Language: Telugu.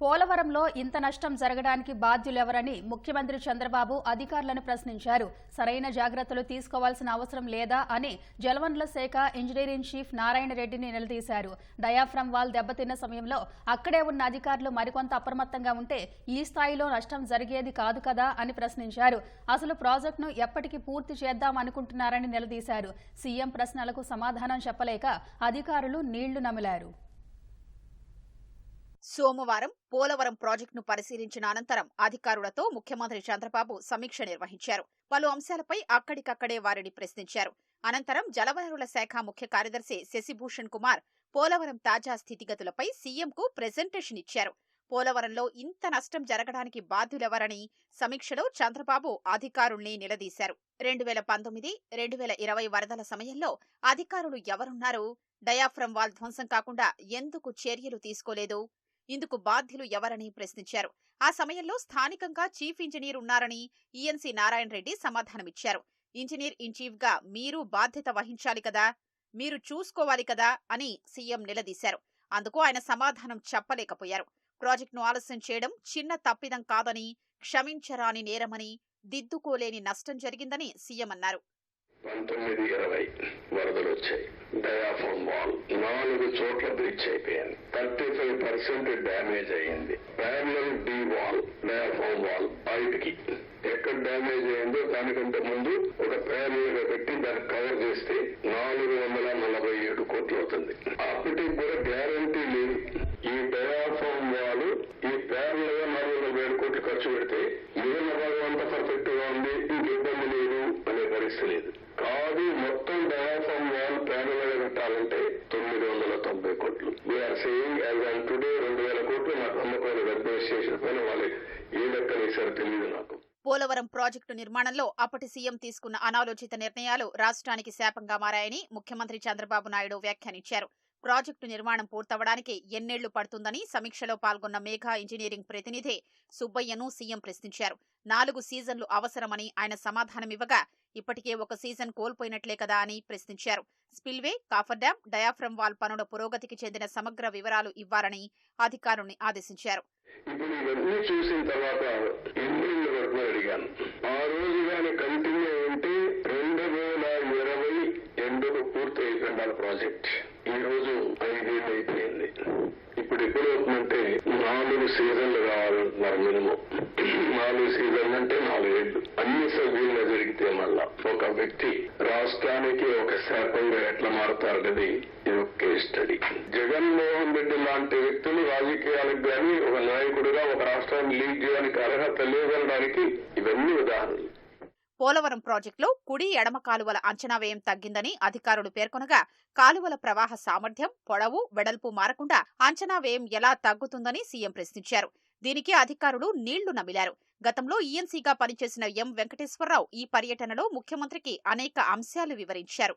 పోలవరంలో ఇంత నష్టం జరగడానికి బాధ్యులెవరని ముఖ్యమంత్రి చంద్రబాబు అధికారులను ప్రశ్నించారు. సరైన జాగ్రత్తలు తీసుకోవాల్సిన అవసరం లేదా అని జలవనరుల శాఖ ఇంజనీరింగ్ చీఫ్ నారాయణ రెడ్డిని నిలదీశారు. డయాఫ్రమ్ వాల్ దెబ్బతిన్న సమయంలో అక్కడే ఉన్న అధికారులు మరికొంత అప్రమత్తంగా ఉంటే ఈ స్థాయిలో నష్టం జరిగేది కాదు కదా అని ప్రశ్నించారు. అసలు ప్రాజెక్టును ఎప్పటికి పూర్తి చేద్దాం అనుకుంటున్నారని నిలదీశారు. సీఎం ప్రశ్నలకు సమాధానం చెప్పలేక అధికారులు నీళ్ళు నమిలారు. సోమవారం పోలవరం ప్రాజెక్టును పరిశీలించిన అనంతరం అధికారులతో ముఖ్యమంత్రి చంద్రబాబు సమీక్ష నిర్వహించారు. పలు అంశాలపై అక్కడికక్కడే వారిని ప్రశ్నించారు. అనంతరం జలవనరుల శాఖ ముఖ్య కార్యదర్శి శశిభూషణ్ కుమార్ పోలవరం తాజా స్థితిగతులపై సీఎంకు ప్రెజెంటేషన్ ఇచ్చారు. పోలవరంలో ఇంత నష్టం జరగడానికి బాధ్యులెవరని సమీక్షలో చంద్రబాబు అధికారుల్ని నిలదీశారు. రెండు వేల పంతొమ్మిది రెండు వేల ఇరవై వరదల సమయంలో అధికారులు ఎవరున్నారు? డయాఫ్రమ్ వాల్ ధ్వంసం కాకుండా ఎందుకు చర్యలు తీసుకోలేదు? ఇందుకు బాధ్యులు ఎవరని ప్రశ్నించారు. ఆ సమయంలో స్థానికంగా చీఫ్ ఇంజనీర్ ఉన్నారని ఈఎన్సీ నారాయణ రెడ్డి సమాధానమిచ్చారు. ఇంజనీర్ ఇన్ చీఫ్గా మీరు బాధ్యత వహించాలి కదా మీరు చూసుకోవాలి కదా అని సీఎం నిలదీశారు. అందుకు ఆయన సమాధానం చెప్పలేకపోయారు. ప్రాజెక్టును ఆలస్యం చేయడం చిన్న తప్పిదం కాదని క్షమించరాని నేరమని దిద్దుకోలేని నష్టం జరిగిందని సీఎం అన్నారు. పంతొమ్మిది ఇరవై వరదలు వచ్చాయి. డయాఫోన్ వాల్ నాలుగు చోట్ల బ్రిడ్జ్ అయిపోయింది. థర్టీ ఫైవ్ పర్సెంట్ డ్యామేజ్ అయ్యింది. Parallel D wall diaphragm wall బయటికి. ఎక్కడ డ్యామేజ్ అయిందో దానికంటే ముందు ఒక ప్యారల్గా పెట్టి దాన్ని కవర్ చేస్తే నాలుగు వందల నలభై ఏడు కోట్లు అవుతుంది. అప్పటికి కూడా గ్యారంటీ లేదు. ఈ డయాఫోన్ వాల్ ఈ ప్యారల్గా నాలుగు వందల ఏడు కోట్లు ఖర్చు పెడితే మిగిలిన భాగం అంతా పర్ఫెక్ట్గా ఉంది. ఇంక ఇబ్బంది లేదు. అనే పరిస్థితి లేదు. పెట్టాలంటే తొమ్మిది వందల తొంభై కోట్లు. We are saying as and today రెండు వేల కోట్లు నాకు నమ్మకమైన అడ్మినిస్ట్రేషన్ పైన వాళ్ళు ఏ లెక్క వేశారో తెలియదు నాకు. పోలవరం ప్రాజెక్టు నిర్మాణంలో అప్పటి సీఎం తీసుకున్న అనాలోచిత నిర్ణయాలు రాష్ట్రానికి శాపంగా మారాయని ముఖ్యమంత్రి చంద్రబాబు నాయుడు వ్యాఖ్యానించారు. ప్రాజెక్టు నిర్మాణం పూర్తవడానికి ఎన్నేళ్ళు పడుతుందని సమీక్షలో పాల్గొన్న మేఘా ఇంజనీరింగ్ ప్రతినిధి సుబ్బయ్యను సీఎం ప్రశ్నించారు. నాలుగు సీజన్లు అవసరమని ఆయన సమాధానమివ్వగా ఇప్పటికే ఒక సీజన్ కోల్పోయినట్లే కదా అని ప్రశ్నించారు. Spillway coffer dam diaphragm wall పనుల పురోగతికి చెందిన సమగ్ర వివరాలు ఇవ్వాలని అధికారుల్ని ఆదేశించారు. పూర్తి ప్రాజెక్ట్. ఈ రోజు ఐదేళ్ళు అయిపోయింది ఇప్పుడు ఎప్పుడు అవుతుందంటే నాలుగు సీజన్లు కావాలంటున్నారు మినిమం. నాలుగు సీజన్లు అంటే నాలుగేళ్ళు అన్ని సభ్యులుగా జరిగితే మళ్ళా ఒక వ్యక్తి రాష్ట్రానికి ఒక శాపంగా ఎట్లా మారుతారనేది ఇది ఒక కేస్ స్టడీ జగన్మోహన్ రెడ్డి లాంటి వ్యక్తులు రాజకీయాలకు గాని ఒక నాయకుడిగా ఒక రాష్ట్రాన్ని లీడ్ చేయడానికి అర్హత లేదనడానికి ఇవన్నీ ఉదాహరణలు. పోలవరం ప్రాజెక్టులో కుడి ఎడమ కాలువల అంచనా వ్యయం తగ్గిందని అధికారులు పేర్కొనగా కాలువల ప్రవాహ సామర్థ్యం పొడవు వెడల్పు మారకుండా అంచనా వ్యయం ఎలా తగ్గుతుందని సీఎం ప్రశ్నించారు. దీనికి అధికారులు నీళ్ళు నమిలారు. గతంలో ఈఎన్సీగా పనిచేసిన ఎం. వెంకటేశ్వరరావు ఈ పర్యటనలో ముఖ్యమంత్రికి అనేక అంశాలు వివరించారు.